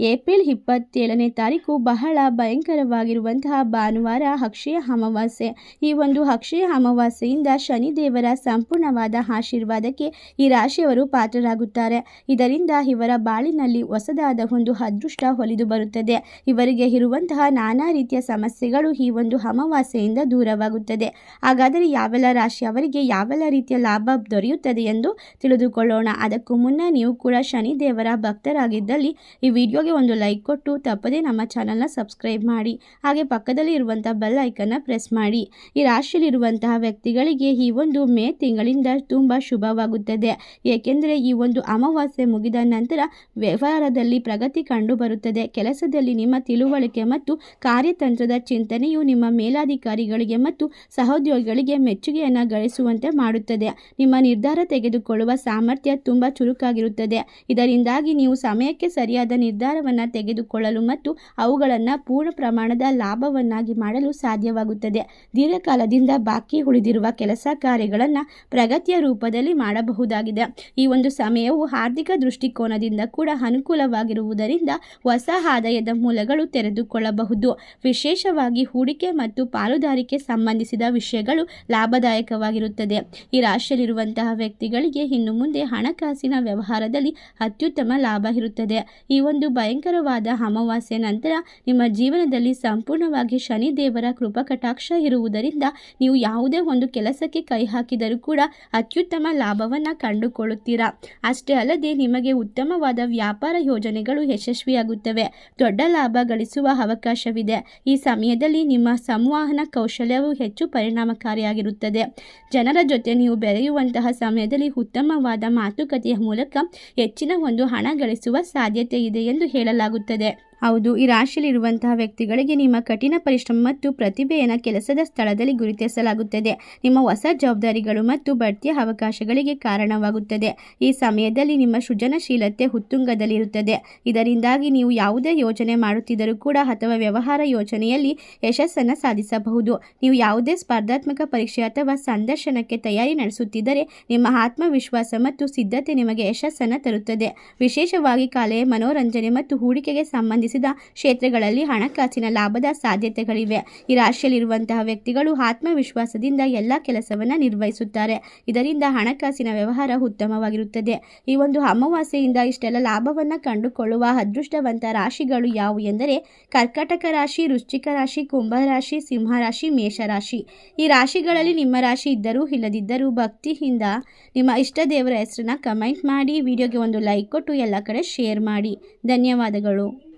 April ಇಪ್ಪತ್ತೇಳನೇ ತಾರೀಕು ಬಹಳ ಭಯಂಕರವಾಗಿರುವಂತಹ ಭಾನುವಾರ ಅಕ್ಷಯ ಅಮಾವಾಸ್ಯೆ. ಈ ಒಂದು ಅಕ್ಷಯ ಅಮಾವಾಸ್ಯೆಯಿಂದ ಶನಿದೇವರ ಸಂಪೂರ್ಣವಾದ ಆಶೀರ್ವಾದಕ್ಕೆ ಈ ರಾಶಿಯವರು ಪಾತ್ರರಾಗುತ್ತಾರೆ. ಇದರಿಂದ ಇವರ ಬಾಳಿನಲ್ಲಿ ಹೊಸದಾದ ಒಂದು ಅದೃಷ್ಟ ಹೊಲಿದು ಬರುತ್ತದೆ. ಇವರಿಗೆ ಇರುವಂತಹ ನಾನಾ ರೀತಿಯ ಸಮಸ್ಯೆಗಳು ಈ ಒಂದು ಅಮಾವಾಸ್ಯೆಯಿಂದ ದೂರವಾಗುತ್ತದೆ. ಹಾಗಾದರೆ ಯಾವೆಲ್ಲ ರಾಶಿಯವರಿಗೆ ಯಾವೆಲ್ಲ ರೀತಿಯ ಲಾಭ ದೊರೆಯುತ್ತದೆ ಎಂದು ತಿಳಿದುಕೊಳ್ಳೋಣ. ಅದಕ್ಕೂ ಮುನ್ನ ನೀವು ಕೂಡ ಶನಿದೇವರ ಭಕ್ತರಾಗಿದ್ದಲ್ಲಿ ಈ ವಿಡಿಯೋಗೆ ಒಂದು ಲೈಕ್ ಕೊಟ್ಟು ತಪ್ಪದೇ ನಮ್ಮ ಚಾನಲ್ನ ಸಬ್ಸ್ಕ್ರೈಬ್ ಮಾಡಿ. ಹಾಗೆ ಪಕ್ಕದಲ್ಲಿ ಇರುವಂಥ ಬೆಲ್ ಐಕನ್ನ ಪ್ರೆಸ್ ಮಾಡಿ. ಈ ರಾಶಿಯಲ್ಲಿರುವಂತಹ ವ್ಯಕ್ತಿಗಳಿಗೆ ಈ ಒಂದು ಮೇ ತಿಂಗಳಿಂದ ತುಂಬ ಶುಭವಾಗುತ್ತದೆ. ಏಕೆಂದರೆ ಈ ಒಂದು ಅಮಾವಾಸ್ಯೆ ಮುಗಿದ ನಂತರ ವ್ಯವಹಾರದಲ್ಲಿ ಪ್ರಗತಿ ಕಂಡು ಬರುತ್ತದೆ. ಕೆಲಸದಲ್ಲಿ ನಿಮ್ಮ ತಿಳುವಳಿಕೆ ಮತ್ತು ಕಾರ್ಯತಂತ್ರದ ಚಿಂತನೆಯು ನಿಮ್ಮ ಮೇಲಾಧಿಕಾರಿಗಳಿಗೆ ಮತ್ತು ಸಹೋದ್ಯೋಗಿಗಳಿಗೆ ಮೆಚ್ಚುಗೆಯನ್ನು ಗಳಿಸುವಂತೆ ಮಾಡುತ್ತದೆ. ನಿಮ್ಮ ನಿರ್ಧಾರ ತೆಗೆದುಕೊಳ್ಳುವ ಸಾಮರ್ಥ್ಯ ತುಂಬ ಚುರುಕಾಗಿರುತ್ತದೆ. ಇದರಿಂದಾಗಿ ನೀವು ಸಮಯಕ್ಕೆ ಸರಿಯಾದ ನಿರ್ಧಾರವನ್ನು ತೆಗೆದುಕೊಳ್ಳಲು ಮತ್ತು ಅವುಗಳನ್ನು ಪೂರ್ಣ ಪ್ರಮಾಣದ ಲಾಭವನ್ನಾಗಿ ಮಾಡಲು ಸಾಧ್ಯವಾಗುತ್ತದೆ. ದೀರ್ಘಕಾಲದಿಂದ ಬಾಕಿ ಉಳಿದಿರುವ ಕೆಲಸ ಕಾರ್ಯಗಳನ್ನು ಪ್ರಗತಿಯ ರೂಪದಲ್ಲಿ ಮಾಡಬಹುದಾಗಿದೆ. ಈ ಒಂದು ಸಮಯವು ಆರ್ಥಿಕ ದೃಷ್ಟಿಕೋನದಿಂದ ಕೂಡ ಅನುಕೂಲವಾಗಿರುವುದರಿಂದ ಹೊಸ ಆದಾಯದ ಮೂಲಗಳು ತೆರೆದುಕೊಳ್ಳಬಹುದು. ವಿಶೇಷವಾಗಿ ಹೂಡಿಕೆ ಮತ್ತು ಪಾಲುದಾರಿಕೆ ಸಂಬಂಧಿಸಿದ ವಿಷಯಗಳು ಲಾಭದಾಯಕವಾಗಿರುತ್ತದೆ. ಈ ರಾಶಿಯಲ್ಲಿರುವಂತಹ ವ್ಯಕ್ತಿಗಳಿಗೆ ಇನ್ನು ಮುಂದೆ ಹಣಕಾಸಿನ ವ್ಯವಹಾರದಲ್ಲಿ ಅತ್ಯುತ್ತಮ ಲಾಭ ಇರುತ್ತದೆ. ಈ ಒಂದು ಭಯಂಕರವಾದ ಅಮಾವಾಸ್ಯೆ ನಂತರ ನಿಮ್ಮ ಜೀವನದಲ್ಲಿ ಸಂಪೂರ್ಣವಾಗಿ ಶನಿದೇವರ ದೇವರ ಕಟಾಕ್ಷ ಇರುವುದರಿಂದ ನೀವು ಯಾವುದೇ ಒಂದು ಕೆಲಸಕ್ಕೆ ಕೈ ಹಾಕಿದರೂ ಕೂಡ ಅತ್ಯುತ್ತಮ ಲಾಭವನ್ನು ಕಂಡುಕೊಳ್ಳುತ್ತೀರಾ. ಅಷ್ಟೇ ಅಲ್ಲದೆ ನಿಮಗೆ ಉತ್ತಮವಾದ ವ್ಯಾಪಾರ ಯೋಜನೆಗಳು ಯಶಸ್ವಿಯಾಗುತ್ತವೆ. ದೊಡ್ಡ ಲಾಭ ಗಳಿಸುವ ಅವಕಾಶವಿದೆ. ಈ ಸಮಯದಲ್ಲಿ ನಿಮ್ಮ ಸಂವಹನ ಕೌಶಲ್ಯವು ಹೆಚ್ಚು ಪರಿಣಾಮಕಾರಿಯಾಗಿರುತ್ತದೆ. ಜನರ ಜೊತೆ ನೀವು ಬೆರೆಯುವಂತಹ ಸಮಯದಲ್ಲಿ ಉತ್ತಮವಾದ ಮಾತುಕತೆಯ ಮೂಲಕ ಹೆಚ್ಚಿನ ಒಂದು ಹಣ ಗಳಿಸುವ ಸಾಧ್ಯತೆ ಇದೆ ಎಂದು ಹೇಳಲಾಗುತ್ತದೆ. ಹೌದು, ಈ ರಾಶಿಯಲ್ಲಿರುವಂತಹ ವ್ಯಕ್ತಿಗಳಿಗೆ ನಿಮ್ಮ ಕಠಿಣ ಪರಿಶ್ರಮ ಮತ್ತು ಪ್ರತಿಭೆಯನ್ನು ಕೆಲಸದ ಸ್ಥಳದಲ್ಲಿ ಗುರುತಿಸಲಾಗುತ್ತದೆ. ನಿಮ್ಮ ಹೊಸ ಜವಾಬ್ದಾರಿಗಳು ಮತ್ತು ಬಡ್ತಿಯ ಅವಕಾಶಗಳಿಗೆ ಕಾರಣವಾಗುತ್ತದೆ. ಈ ಸಮಯದಲ್ಲಿ ನಿಮ್ಮ ಸೃಜನಶೀಲತೆ ಉತ್ತುಂಗದಲ್ಲಿರುತ್ತದೆ. ಇದರಿಂದಾಗಿ ನೀವು ಯಾವುದೇ ಯೋಜನೆ ಮಾಡುತ್ತಿದ್ದರೂ ಕೂಡ ಅಥವಾ ವ್ಯವಹಾರ ಯೋಜನೆಯಲ್ಲಿ ಯಶಸ್ಸನ್ನು ಸಾಧಿಸಬಹುದು. ನೀವು ಯಾವುದೇ ಸ್ಪರ್ಧಾತ್ಮಕ ಪರೀಕ್ಷೆ ಅಥವಾ ಸಂದರ್ಶನಕ್ಕೆ ತಯಾರಿ ನಡೆಸುತ್ತಿದ್ದರೆ ನಿಮ್ಮ ಆತ್ಮವಿಶ್ವಾಸ ಮತ್ತು ಸಿದ್ಧತೆ ನಿಮಗೆ ಯಶಸ್ಸನ್ನು ತರುತ್ತದೆ. ವಿಶೇಷವಾಗಿ ಕಲೆ, ಮನೋರಂಜನೆ ಮತ್ತು ಹೂಡಿಕೆಗೆ ಸಂಬಂಧಿಸಿದ ಕ್ಷೇತ್ರಗಳಲ್ಲಿ ಹಣಕಾಸಿನ ಲಾಭದ ಸಾಧ್ಯತೆಗಳಿವೆ. ಈ ರಾಶಿಯಲ್ಲಿರುವಂತಹ ವ್ಯಕ್ತಿಗಳು ಆತ್ಮವಿಶ್ವಾಸದಿಂದ ಎಲ್ಲ ಕೆಲಸವನ್ನು ನಿರ್ವಹಿಸುತ್ತಾರೆ. ಇದರಿಂದ ಹಣಕಾಸಿನ ವ್ಯವಹಾರ ಉತ್ತಮವಾಗಿರುತ್ತದೆ. ಈ ಒಂದು ಅಮಾವಾಸ್ಯೆಯಿಂದ ಇಷ್ಟೆಲ್ಲ ಲಾಭವನ್ನು ಕಂಡುಕೊಳ್ಳುವ ಅದೃಷ್ಟವಂತ ರಾಶಿಗಳು ಯಾವುವು ಎಂದರೆ ಕರ್ಕಟಕ ರಾಶಿ, ವೃಶ್ಚಿಕ ರಾಶಿ ಕುಂಭರಾಶಿ ಸಿಂಹರಾಶಿ ಮೇಷರಾಶಿ ಈ ರಾಶಿಗಳಲ್ಲಿ ನಿಮ್ಮ ರಾಶಿ ಇದ್ದರೂ ಇಲ್ಲದಿದ್ದರೂ ಭಕ್ತಿಯಿಂದ ನಿಮ್ಮ ಇಷ್ಟ ದೇವರ ಹೆಸರನ್ನ ಕಮೆಂಟ್ ಮಾಡಿ. ವಿಡಿಯೋಗೆ ಒಂದು ಲೈಕ್ ಕೊಟ್ಟು ಎಲ್ಲ ಕಡೆ ಶೇರ್ ಮಾಡಿ. ಧನ್ಯವಾದಗಳು.